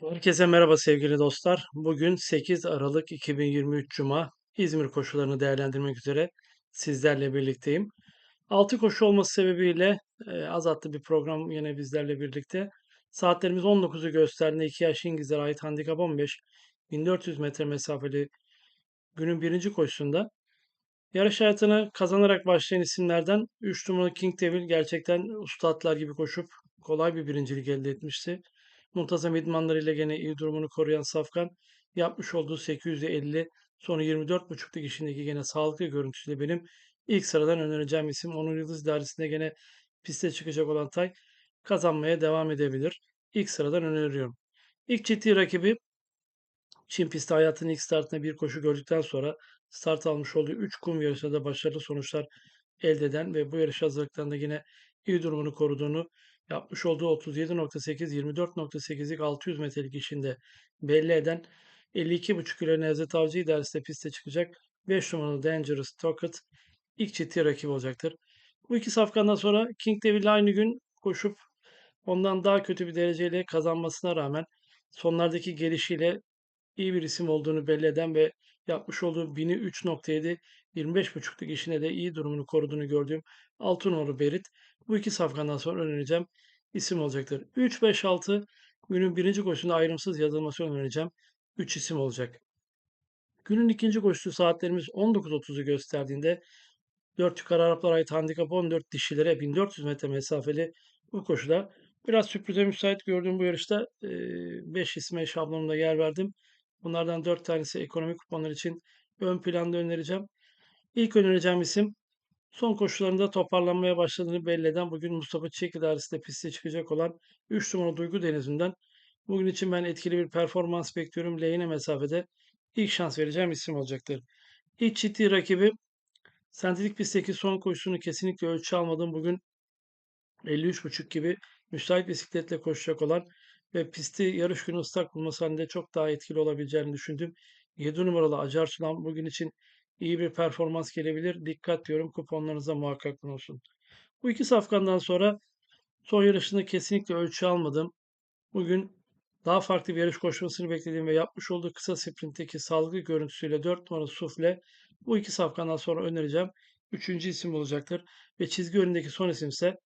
Herkese merhaba sevgili dostlar. Bugün 8 Aralık 2023 Cuma. İzmir koşularını değerlendirmek üzere sizlerle birlikteyim. 6 koşu olması sebebiyle e, az atlı bir program yine bizlerle birlikte. Saatlerimiz 19'u gösterdiğinde 2 yaş İngilizlere ait handikap 15. 1400 metre mesafeli günün birinci koşusunda. Yarış hayatını kazanarak başlayan isimlerden 3 numaralı King Devil gerçekten usta atlar gibi koşup kolay bir birincilik elde etmişti. Muntazam idmanlarıyla gene iyi durumunu koruyan Safkan yapmış olduğu 850 sonra 24.5'lık işindeki gene sağlıklı görüntüsüyle benim ilk sıradan önereceğim isim. Onun Yıldız idaresinde gene piste çıkacak olan Tay kazanmaya devam edebilir. İlk sıradan öneriyorum. İlk ciddi rakibi Çin pistte hayatının ilk startında bir koşu gördükten sonra start almış olduğu 3 kum yarışında da başarılı sonuçlar elde eden ve bu yarış hazırlıklarında yine iyi durumunu koruduğunu yapmış olduğu 37.8 24.8'lik 600 metrelik işinde belli eden 52.5 kilo Nevzat Avcı idaresinde piste çıkacak 5 numaralı Dangerous Tocket ilk ciddi rakip olacaktır. Bu iki safkandan sonra King Devil aynı gün koşup ondan daha kötü bir dereceyle kazanmasına rağmen sonlardaki gelişiyle iyi bir isim olduğunu belli eden ve yapmış olduğu 1000'i 3.7 25.5'luk işine de iyi durumunu koruduğunu gördüğüm Altınoğlu Berit bu iki safkandan sonra önereceğim isim olacaktır. 3, 5, 6 günün birinci koşusunda ayrımsız yazılması önereceğim 3 isim olacak. Günün ikinci koşusu saatlerimiz 19.30'u gösterdiğinde 4 yukarı Araplara ait handikap 14 dişilere 1400 metre mesafeli bu koşuda biraz sürprize müsait gördüğüm bu yarışta 5 isme şablonunda yer verdim. Bunlardan 4 tanesi ekonomik kuponlar için ön planda önereceğim. İlk önereceğim isim son koşularında toparlanmaya başladığını belli eden bugün Mustafa Çiçek idaresinde piste çıkacak olan 3 numara Duygu Deniz'inden bugün için ben etkili bir performans bekliyorum. Lehine mesafede ilk şans vereceğim isim olacaktır. İlk ciddi rakibi sentetik pistteki son koşusunu kesinlikle ölçü almadım. Bugün 53.5 gibi müsait bisikletle koşacak olan ve pisti yarış günü ıslak bulması halinde çok daha etkili olabileceğini düşündüm. 7 numaralı Acar Sunan bugün için iyi bir performans gelebilir. Dikkat diyorum kuponlarınıza muhakkak olsun. Bu iki safkandan sonra son yarışında kesinlikle ölçü almadım. Bugün daha farklı bir yarış koşmasını beklediğim ve yapmış olduğu kısa sprintteki sağlıklı görüntüsüyle 4 numaralı Sufle bu iki safkandan sonra önereceğim. Üçüncü isim olacaktır. Ve çizgi önündeki son isim ise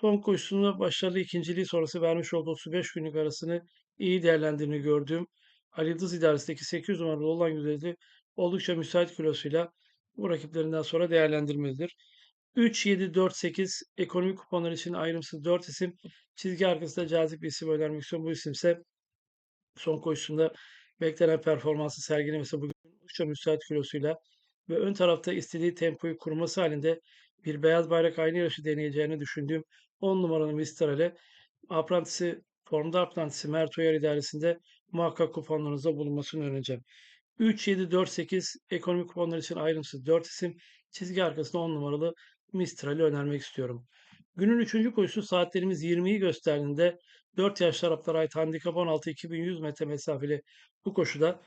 Son koşusunda başarılı ikinciliği sonrası vermiş olduğu 35 günlük arasını iyi değerlendirdiğini gördüğüm Ali Yıldız idaresindeki 800 numaralı olan güzeli oldukça müsait kilosuyla bu rakiplerinden sonra değerlendirmelidir. 3, 7, 4, 8 ekonomik kuponlar için ayrımsız 4 isim. Çizgi arkasında cazip bir isim önermek istiyorum. Bu isimse son koşusunda beklenen performansı sergilemesi bugün oldukça müsait kilosuyla ve ön tarafta istediği tempoyu kurması halinde bir beyaz bayrak aynı yarışı deneyeceğini düşündüğüm 10 numaralı Mistral'e aprantisi, formda aprantisi Mert Uyar idaresinde muhakkak kuponlarınızda bulunmasını önereceğim. 3, 7, 4, 8 ekonomik kuponlar için ayrımsız 4 isim. Çizgi arkasında 10 numaralı Mistral'i önermek istiyorum. Günün 3. koşusu saatlerimiz 20'yi gösterdiğinde 4 yaşlı Araplara ait handikap 16 2100 metre mesafeli bu koşuda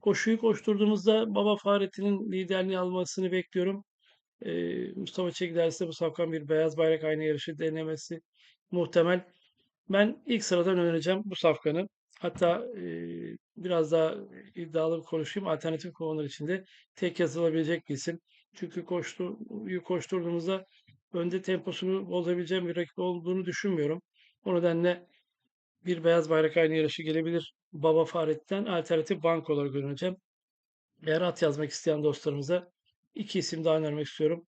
koşuyu koşturduğumuzda Baba Fahrettin'in liderliği almasını bekliyorum. Ee, Mustafa Çelik dersinde bu safkan bir beyaz bayrak aynı yarışı denemesi muhtemel. Ben ilk sıradan önereceğim bu safkanı. Hatta e, biraz daha iddialı konuşayım. Alternatif konular içinde tek yazılabilecek bir isim. Çünkü koştu, koşturduğumuzda önde temposunu bozabileceğim bir rakip olduğunu düşünmüyorum. O nedenle bir beyaz bayrak aynı yarışı gelebilir. Baba Fahret'ten alternatif bank olarak önereceğim. Eğer at yazmak isteyen dostlarımıza iki isim daha önermek istiyorum.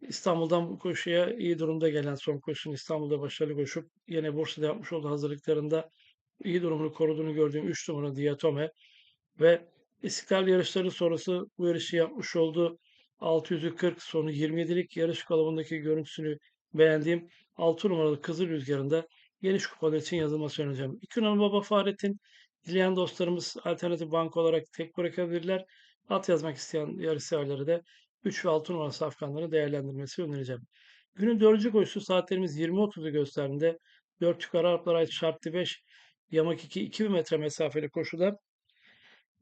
İstanbul'dan bu koşuya iyi durumda gelen son koşun İstanbul'da başarılı koşup yine Bursa'da yapmış olduğu hazırlıklarında iyi durumunu koruduğunu gördüğüm 3 numara Diatome ve İstiklal yarışları sonrası bu yarışı yapmış olduğu 640 sonu 27'lik yarış kalıbındaki görüntüsünü beğendiğim 6 numaralı Kızıl Rüzgarı'nda geniş kupalar için yazılması önereceğim. İki numara Baba Fahrettin dileyen dostlarımız alternatif bank olarak tek bırakabilirler. At yazmak isteyen yarış severlere de 3 ve 6 numara safkanları değerlendirmesi önereceğim. Günün dördüncü koşusu saatlerimiz 20.30'u gösterdiğinde 4 yukarı Araplara ait şartlı 5 yamak 2 2000 metre mesafeli koşuda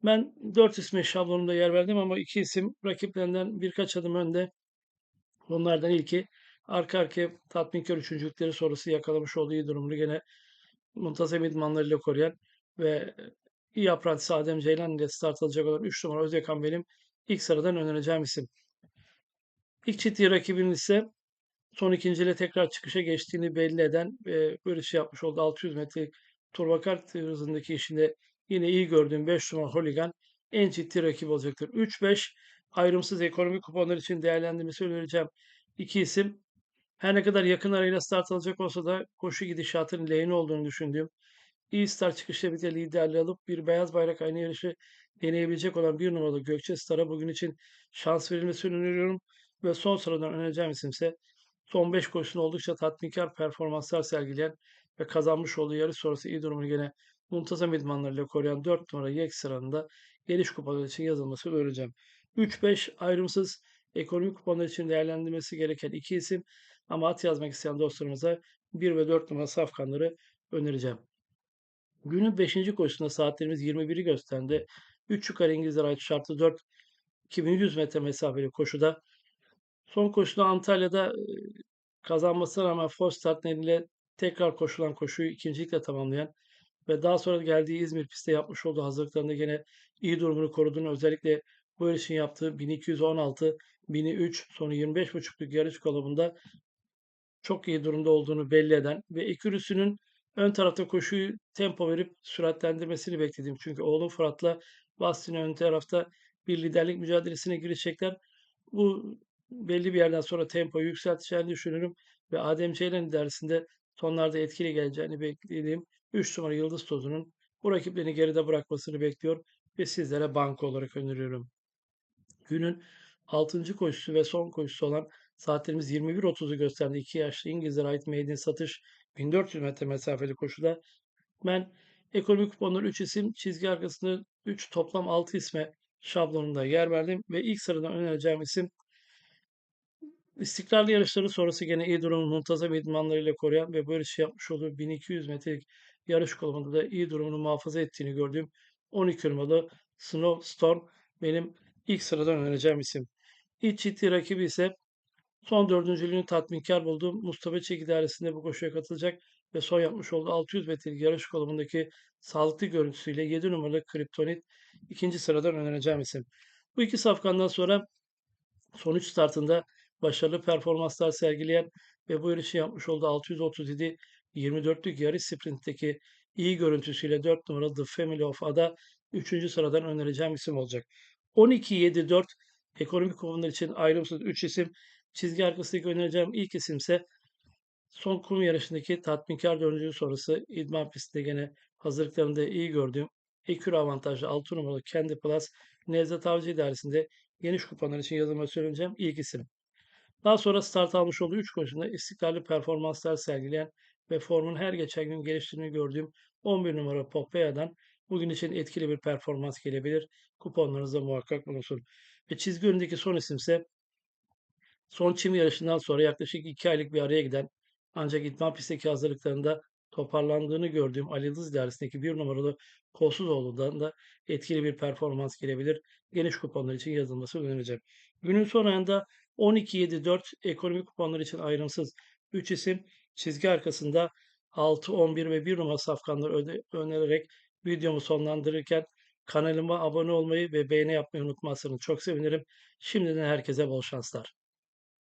ben 4 ismi şablonunda yer verdim ama iki isim rakiplerinden birkaç adım önde. Onlardan ilki arka arkaya tatminkar üçüncülükleri sonrası yakalamış olduğu iyi durumunu gene muntazam idmanlarıyla koruyan ve iyi apprentice Adem Ceylan ile start alacak olan 3 numara Özyakan benim ilk sıradan önereceğim isim. İlk ciddi rakibinin ise son ikinciyle tekrar çıkışa geçtiğini belli eden ve böyle şey yapmış oldu. 600 metre turbakart hızındaki işinde yine iyi gördüğüm 5 numara Holigan en ciddi rakip olacaktır. 3-5 ayrımsız ekonomik kuponlar için değerlendirmesi önereceğim. İki isim her ne kadar yakın arayla start alacak olsa da koşu gidişatının lehine olduğunu düşündüğüm iyi start çıkışıyla birlikte liderliği alıp bir beyaz bayrak aynı yarışı deneyebilecek olan bir numaralı Gökçe Star'a bugün için şans verilmesini öneriyorum. Ve son sıradan önereceğim isim ise son 5 koşusunda oldukça tatminkar performanslar sergileyen ve kazanmış olduğu yarış sonrası iyi durumunu gene muntazam idmanlarıyla koruyan 4 numara Yek sıranında geliş kupaları için yazılması önereceğim. 3-5 ayrımsız ekonomik kuponlar için değerlendirmesi gereken iki isim ama at yazmak isteyen dostlarımıza 1 ve 4 numara safkanları önereceğim. Günün 5. koşusunda saatlerimiz 21'i gösterdi. 3 yukarı İngilizler ait şartlı 4 2100 metre mesafeli koşuda son koşuda Antalya'da e, kazanmasına rağmen false start nedeniyle tekrar koşulan koşuyu ikincilikle tamamlayan ve daha sonra geldiği İzmir pistte yapmış olduğu hazırlıklarında gene iyi durumunu koruduğunu özellikle bu yarışın yaptığı 1216, 1003 sonu 25.5'luk yarış kolumunda çok iyi durumda olduğunu belli eden ve Ekürüsü'nün ön tarafta koşuyu tempo verip süratlendirmesini beklediğim. Çünkü oğlum Fırat'la Bastin ön tarafta bir liderlik mücadelesine girecekler. Bu belli bir yerden sonra tempoyu yükselteceğini düşünüyorum ve Adem Ceylan idaresinde sonlarda etkili geleceğini beklediğim 3 numara Yıldız Tozu'nun bu rakiplerini geride bırakmasını bekliyor ve sizlere banko olarak öneriyorum. Günün 6. koşusu ve son koşusu olan saatlerimiz 21.30'u gösterdi. 2 yaşlı İngilizlere ait maiden satış 1400 metre mesafeli koşuda. Ben ekonomik kuponlar 3 isim çizgi arkasında 3 toplam 6 isme şablonunda yer verdim ve ilk sıradan önereceğim isim İstikrarlı yarışları sonrası gene iyi durumu muntazam idmanlarıyla koruyan ve böyle şey yapmış olduğu 1200 metrelik yarış kolumunda da iyi durumunu muhafaza ettiğini gördüğüm 12 numaralı Snowstorm benim ilk sıradan önereceğim isim. İlk ciddi rakibi ise son dördüncülüğünü tatminkar bulduğum Mustafa Çek idaresinde bu koşuya katılacak ve son yapmış olduğu 600 metrelik yarış kolumundaki sağlıklı görüntüsüyle 7 numaralı Kryptonit ikinci sıradan önereceğim isim. Bu iki safkandan sonra sonuç startında başarılı performanslar sergileyen ve bu yarışı yapmış olduğu 637 24'lük yarış sprintteki iyi görüntüsüyle 4 numaralı The Family of Ada 3. sıradan önereceğim isim olacak. 12-7-4 ekonomik konular için ayrımsız 3 isim. Çizgi arkasındaki önereceğim ilk isim ise son kum yarışındaki tatminkar dördüncü sonrası idman pistinde gene hazırlıklarında iyi gördüğüm Ekür avantajlı 6 numaralı Kendi Plus Nevzat Avcı idaresinde geniş kupalar için yazılması söyleyeceğim ilk isim. Daha sonra start almış olduğu 3 koşusunda istikrarlı performanslar sergileyen ve formun her geçen gün geliştiğini gördüğüm 11 numara Popeya'dan bugün için etkili bir performans gelebilir. Kuponlarınızda muhakkak bulunsun. Ve çizgi önündeki son isim ise son çim yarışından sonra yaklaşık 2 aylık bir araya giden ancak idman pistteki hazırlıklarında toparlandığını gördüğüm Ali Yıldız idaresindeki bir numaralı Kolsuzoğlu'dan da etkili bir performans gelebilir. Geniş kuponlar için yazılması önereceğim. Günün son ayında 12-7-4 ekonomik kuponlar için ayrımsız 3 isim çizgi arkasında 6, 11 ve 1 numara safkanları önererek videomu sonlandırırken kanalıma abone olmayı ve beğeni yapmayı unutmazsanız çok sevinirim. Şimdiden herkese bol şanslar.